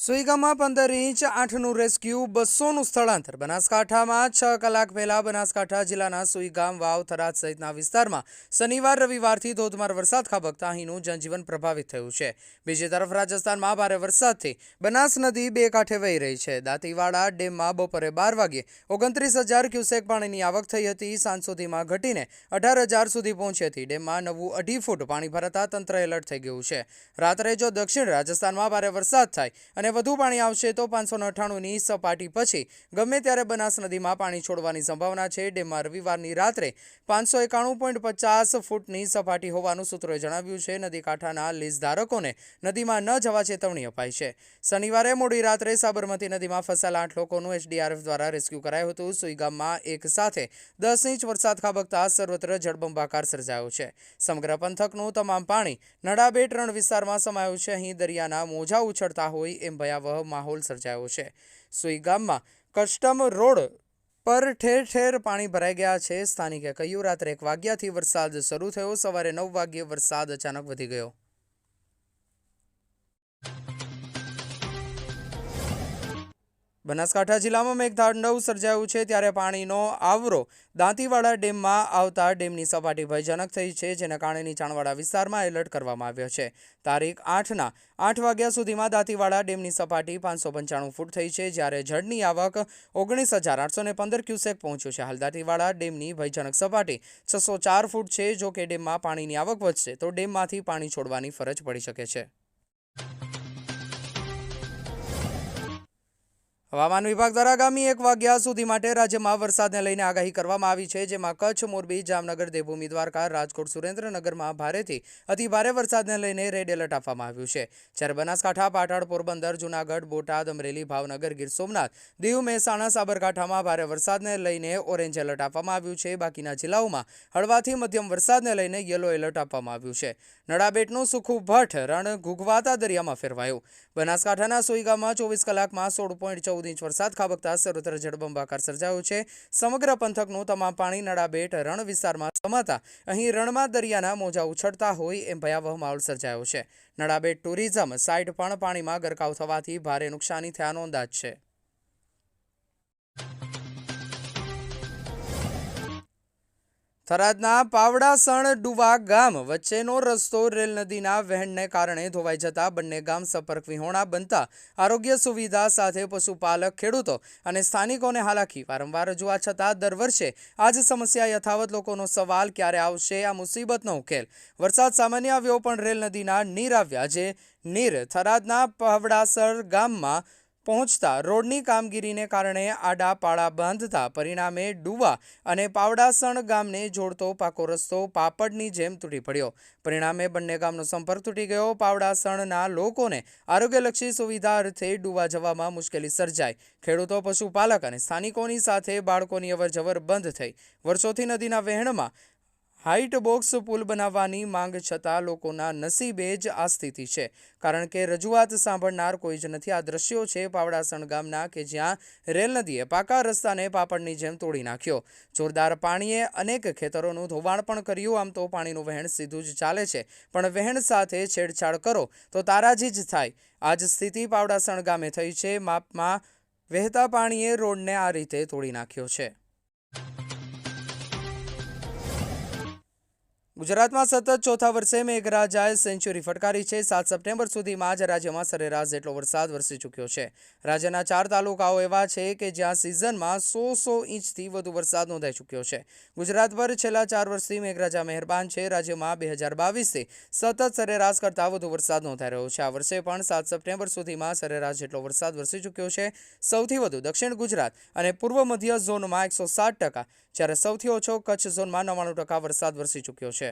સુઈગામમાં પંદર inch, આઠનું rescue, બસોનું સ્થળાંતર. બનાસકાંઠામાં છ કલાક પહેલા બનાસકાંઠા જિલ્લાના સુઈગામ, વાવ, થરાદ સહિતના વિસ્તારમાં શનિવાર, રવિવારથી ધોધમાર વરસાદ ખાબકતા અહીંનું જનજીવન પ્રભાવિત થયું છે. બીજી તરફ રાજસ્થાનમાં ભારે વરસાદથી બનાસ નદી બે કાંઠે વહી રહી છે. દાંતીવાડા ડેમમાં બપોરે બાર વાગ્યે ઓગણત્રીસ હજાર ક્યુસેક પાણીની આવક થઈ હતી. સાંજ સુધીમાં ઘટીને અઢાર હજાર સુધી પહોંચી હતી. ડેમમાં નવું અઢી ફૂટ પાણી ભરાતા તંત્ર એલર્ટ થઈ ગયું છે. રાત્રે જો દક્ષિણ રાજસ્થાનમાં ભારે વરસાદ થાય અને વધુ પાણી આવશે તો પાંચસો અઠ્ઠાણુંની સપાટી પછી ગમે ત્યારે બનાસ નદીમાં પાણી છોડવાની સંભાવના છે. ડેમમાં રવિવારની રાત્રે પાંચસો એકાણું પોઈન્ટ પચાસ ફૂટની સપાટી હોવાનું સૂત્રોએ જણાવ્યું છે. નદી કાંઠાના લીઝ ધારકોને નદીમાં ન જવા ચેતવણી અપાઈ છે. શનિવારે મોડી રાત્રે સાબરમતી નદીમાં ફસાયેલા આઠ લોકોનું એસડીઆરએફ દ્વારા રેસ્ક્યુ કરાયું હતું. સુઈગામમાં એક સાથે દસ ઇંચ વરસાદ ખાબકતા સર્વત્ર જળબંબાકાર સર્જાયો છે. સમગ્ર પંથકનું તમામ પાણી નડાબેટ ત્રણ વિસ્તારમાં સમાયું છે. અહીં દરિયાના મોજા ઉછળતા હોય એમ ભયાવહ માહોલ સર્જાયો છે. સુઈ ગામમાં કસ્ટમ રોડ પર ઠેર ઠેર પાણી ભરાઈ ગયા છે. સ્થાનિકે કહ્યું, રાત્રે એક વાગ્યાથી વરસાદ શરૂ થયો. સવારે નવ વાગ્યે વરસાદ અચાનક વધી ગયો. બનાસકાંઠા જિલ્લામાં મેઘતાંડવ સર્જાયું છે ત્યારે પાણીનો આવરો દાંતીવાડા ડેમમાં આવતા ડેમની સપાટી ભયજનક થઈ છે, જેના કારણે નીચાણવાળા વિસ્તારમાં એલર્ટ કરવામાં આવ્યો છે. તારીખ આઠના આઠ વાગ્યા સુધીમાં દાંતીવાડા ડેમની સપાટી પાંચસો પંચાણું ફૂટ થઈ છે, જ્યારે જળની આવક ઓગણીસ હજાર આઠસો પંદર ક્યુસેક પહોંચ્યું છે. હાલ દાંતીવાડા ડેમની ભયજનક સપાટી છસો ચાર ફૂટ છે, જો કે ડેમમાં પાણીની આવક વધશે, તો ડેમમાંથી પાણી છોડવાની ફરજ પડી શકે છે. હવામાન વિભાગ દ્વારા આગામી એક વાગ્યા સુધી માટે રાજ્યમાં વરસાદને લઈને આગાહી કરવામાં આવી છે, જેમાં કચ્છ, મોરબી, જામનગર, દેવભૂમિ, દ્વારકા, રાજકોટ, સુરેન્દ્રનગરમાં ભારેથી અતિભારે વરસાદને લઈને રેડ એલર્ટ આપવામાં આવ્યું છે. જ્યારે બનાસકાંઠા, પાટણ, પોરબંદર, જૂનાગઢ, બોટાદ, અમરેલી, ભાવનગર, ગીર સોમનાથ, દીવ, મહેસાણા, સાબરકાંઠામાં ભારે વરસાદને લઈને ઓરેન્જ એલર્ટ આપવામાં આવ્યું છે. બાકીના જિલ્લાઓમાં હળવાથી મધ્યમ વરસાદને લઈને યલો એલર્ટ આપવામાં આવ્યું છે. નડાબેટનું સુખું ભટ્ટ રણ ઘૂઘવાતા દરિયામાં ફેરવાયું. બનાસકાંઠાના સોઈગામાં ચોવીસ કલાકમાં સોળ પોઈન્ટ ચૌદ ઇંચ વરસાદ ખાબકતા સર્વત્ર જળબંબાકાર સર્જાયો છે. સમગ્ર પંથકનું તમામ પાણી નડાબેટ રણ વિસ્તારમાં સમાતા. અહીં રણમાં દરિયાના મોજા ઉછળતા હોય એમ ભયાવહ માહોલ સર્જાયો છે. નડાબેટ ટુરિઝમ સાઇટ પણ પાણીમાં ગરકાવ થવાથી ભારે નુકસાની થયાનો અંદાજ છે. થરાદના પાવડાસણ ડુવા ગામ વચ્ચેનો રસ્તો રેલ નદીના વહેણને કારણે ધોવાઈ જતા બંને ગામ સંપર્ક વિહોણા બનતા આરોગ્ય સુવિધા સાથે પશુપાલક ખેડૂતો અને સ્થાનિકોને હાલાકી વારંવાર રજૂઆત છતાં દર વર્ષે આ જ સમસ્યા યથાવત લોકોનો સવાલ ક્યારે આવશે આ મુસીબતનો ઉકેલ? વરસાદ સામાન્ય આવ્યો પણ રેલ નદીના નીર આવ્યા જે નીર થરાદના પાવડાસર ગામમાં પહોંચતા રોડની કામગીરીને કારણે આડા પાળા બાંધતા પરિણામે ડુવા અને પાવડાસણ ગામને જોડતો પાકો રસ્તો પાપડની જેમ તૂટી પડ્યો. પરિણામે બંને ગામનો સંપર્ક તૂટી ગયો. પાવડાસણના લોકોને આરોગ્યલક્ષી સુવિધા અર્થે ડુવા જવામાં મુશ્કેલી સર્જાઈ. ખેડૂતો, પશુપાલક અને સ્થાનિકોની સાથે બાળકોની અવરજવર બંધ થઈ. વર્ષોથી નદીના વહેણમાં હાઇટ બોક્સ પુલ બનાવવાની માંગ છતાં લોકોના નસીબે જ આ સ્થિતિ છે. કારણ કે રજૂઆત સાંભળનાર કોઈ જ નથી. આ દ્રશ્યો છે પાવડાસણ ગામના કે જ્યાં રેલ નદીએ પાકા રસ્તાને પાપડની જેમ તોડી નાખ્યો. જોરદાર પાણીએ અનેક ખેતરોનું ધોવાણ પણ કર્યું. આમ તો પાણીનું વહેણ સીધું જ ચાલે છે. પણ વહેણ સાથે છેડછાડ કરો તો તારાજી જ થાય. આ જ સ્થિતિ પાવડાસણ ગામે થઈ છે. માપમાં વહેતા પાણીએ રોડને આ રીતે તોડી નાખ્યો છે. ગુજરાતમાં સતત ચોથા વર્ષે મેઘરાજાએ સેન્ચુરી ફટકારી છે. સાત સપ્ટેમ્બર સુધીમાં જ રાજ્યમાં સરેરાશ જેટલો વરસાદ વરસી ચૂક્યો છે. રાજ્યના ચાર તાલુકાઓ એવા છે કે જ્યાં સિઝનમાં સો સો ઇંચથી વધુ વરસાદ નોંધાઈ ચૂક્યો છે. ગુજરાત પર છેલ્લા ચાર વર્ષથી મેઘરાજા મહેરબાન છે. રાજ્યમાં બે હજાર બાવીસથી સતત સરેરાશ કરતાં વધુ વરસાદ નોંધાઈ રહ્યો છે. આ વર્ષે પણ સાત સપ્ટેમ્બર સુધીમાં સરેરાશ જેટલો વરસાદ વરસી ચૂક્યો છે. સૌથી વધુ દક્ષિણ ગુજરાત અને પૂર્વ મધ્ય ઝોનમાં એકસો સાત ટકા, જ્યારે સૌથી ઓછો કચ્છ ઝોનમાં નવ્વાણું ટકા વરસાદ વરસી ચૂક્યો છે.